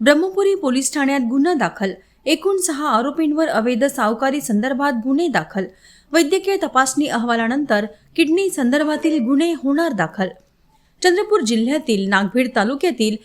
Brahmpuri police ठाण्यात गुन्हा दाखल. एकूण सहा आरोपींवर अवैध सावकारी संदर्भात गुन्हे दाखल. वैद्यकीय तपासणी अहवालानंतर किडनी संदर्भातील गुन्हे होणार दाखल. चंद्रपूर जिल्ह्यातील नागभीड तालुक्यातील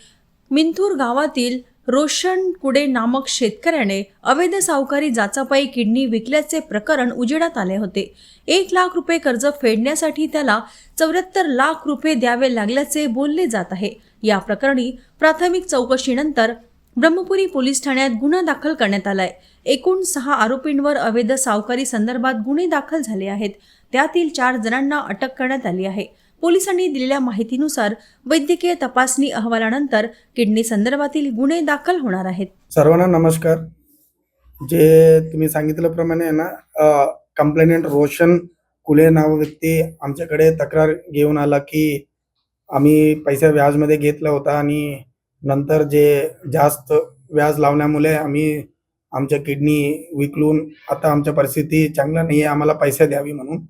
मिंथूर गावातील रोशन कुडे नामक शेतकऱ्याने अवैध सावकारी जाचापायी किडनी विकल्याचे प्रकरण उजेडात आले होते. एक लाख रुपये कर्ज फेडण्यासाठी त्याला चौऱ्याहत्तर लाख रुपये द्यावे लागल्याचे बोलले जात आहे. या प्रकरणी प्राथमिक चौकशीनंतर ब्रह्मपुरी पोलीस ठाण्यात गुन्हा दाखल करण्यात आलाय. एकूण सहा आरोपींवर अवैध सावकारी संदर्भात गुन्हे दाखल झाले आहेत. त्यातील चार जणांना अटक करण्यात आली आहे. पोलिसांनी दिलेल्या माहितीनुसार वैद्यकीय तपासणी अहवालानंतर किडनी संदर्भातील गुन्हे दाखल होणार आहेत. सर्वांना नमस्कार. जे तुम्ही सांगितल्याप्रमाणे ना कंप्लेनेंट रोशन कुले नाव व्यक्ती आमच्याकडे तक्रार घेऊन आला की आम्ही पैसा व्याजमध्ये घेतला होता आणि नंतर जे जास्त व्याज लावण्यामुळे आम्ही आमच्या किडनी विकलून आता आमच्या परिस्थिती चांगला नाही आहे आम्हाला पैसे द्यावी म्हणून.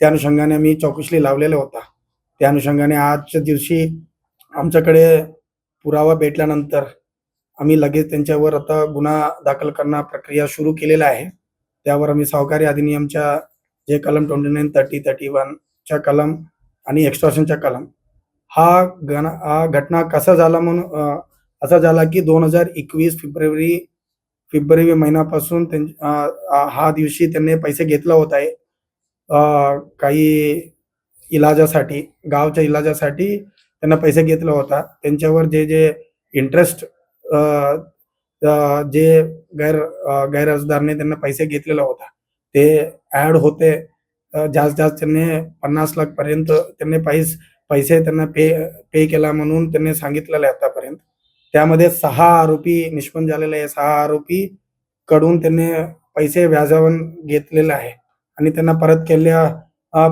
त्या अनुषंगाने आम्ही चौकशी लावलेला होता. त्या अनुषंगाने आजच्या दिवशी आमच्याकडे पुरावा भेटल्यानंतर आम्ही लगेच त्यांच्यावर आता गुन्हा दाखल करणं प्रक्रिया सुरू केलेला आहे. त्यावर आम्ही सावकारी अधिनियमच्या जे कलम ट्वेंटी नाईन थर्टी थर्टी वनच्या कलम आणि एक्स्ट्रॉशनच्या कलम हा गण हा घटना कसा झाला म्हणून असा झाला की दोन हजार एकवीस फेब्रुवारी फेब्रुवारी महिन्यापासून त्यां हा दिवशी त्यांनी पैसे घेतला होता. आहे काही इलाजासाठी गावच्या इलाजासाठी त्यांना पैसे घेतला होता. त्यांच्यावर जे जे इंटरेस्ट जे गैर गैरअर्जदारने त्यांना पैसे घेतलेला होता ते ऍड होते. जास्त जास्त त्यांनी पन्नास लाख पर्यंत त्यांनी पैस पैसे त्यांना पे पे केला म्हणून त्यांनी सांगितलेलं आहे आतापर्यंत. त्यामध्ये सहा आरोपी निष्पन्न झालेले आहे. सहा आरोपी कडून त्यांनी पैसे व्याजावर घेतलेले आहे. आणि त्यांना परत केल्या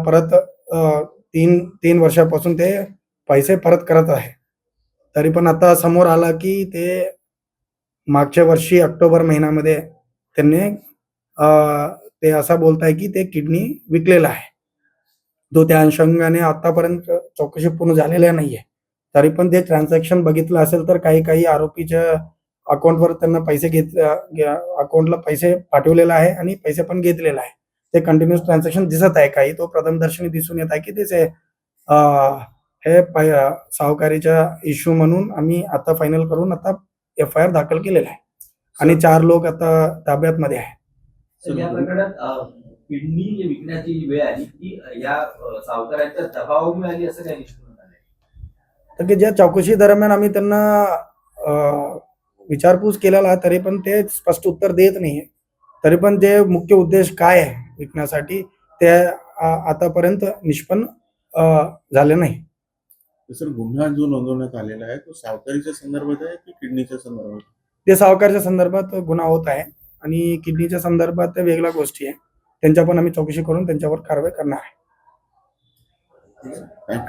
परत तीन तीन वर्षापासून ते पैसे परत करत आहे. तरी पण आता समोर आला की ते मागच्या वर्षी ऑक्टोबर महिन्यामध्ये त्यांनी ते असं बोलताय की ते किडनी विकलेला आहे. तो त्या अनुषंगाने आतापर्यंत चौकशी पूर्ण झालेल्या नाहीये. तरी पण ते ट्रान्झॅक्शन बघितलं असेल तर काही काही आरोपीच्या अकाउंटवर त्यांना पैसे घेत अकाउंटला पैसे पाठवलेला आहे आणि पैसे पण घेतलेला आहे. ते कंटिन्युअस ट्रान्झॅक्शन दिसत आहे काही. तो प्रथमदर्शनी दिसून येत आहे की त्याचे अ, हे सावकारीच्या इश्यू म्हणून आम्ही आता फायनल करून आता एफ आय आर दाखल केलेला आहे. आणि चार लोक आता ताब्यात मध्ये आहे. तर या प्रकरणात अ, किडनी जी विकण्याची वेळ आली ती या अ, सावकाराच्या दबावामुळे आली असं काय निष्पन्न झालंय तर की ज्या चौकशी दरम्यान आम्ही त्यांना विचारपूस केलेला तरी पण ते स्पष्ट उत्तर देत नाहीये. तरी पण जे मुख्य उद्देश काय आहे? विकण्यासाठी ते आतापर्यंत निष्पन्न झाले नाही. सर गुन्हा जो नोंदवण्यात आलेला आहे तो सावकारीच्या संदर्भात आहे की किडनीच्या संदर्भात? ते सावकारच्या संदर्भात गुन्हा होत आहे आणि किडनीच्या संदर्भात त्या वेगळ्या गोष्टी आहे. त्यांच्या पण आम्ही चौकशी करून त्यांच्यावर कारवाई करणार आहे.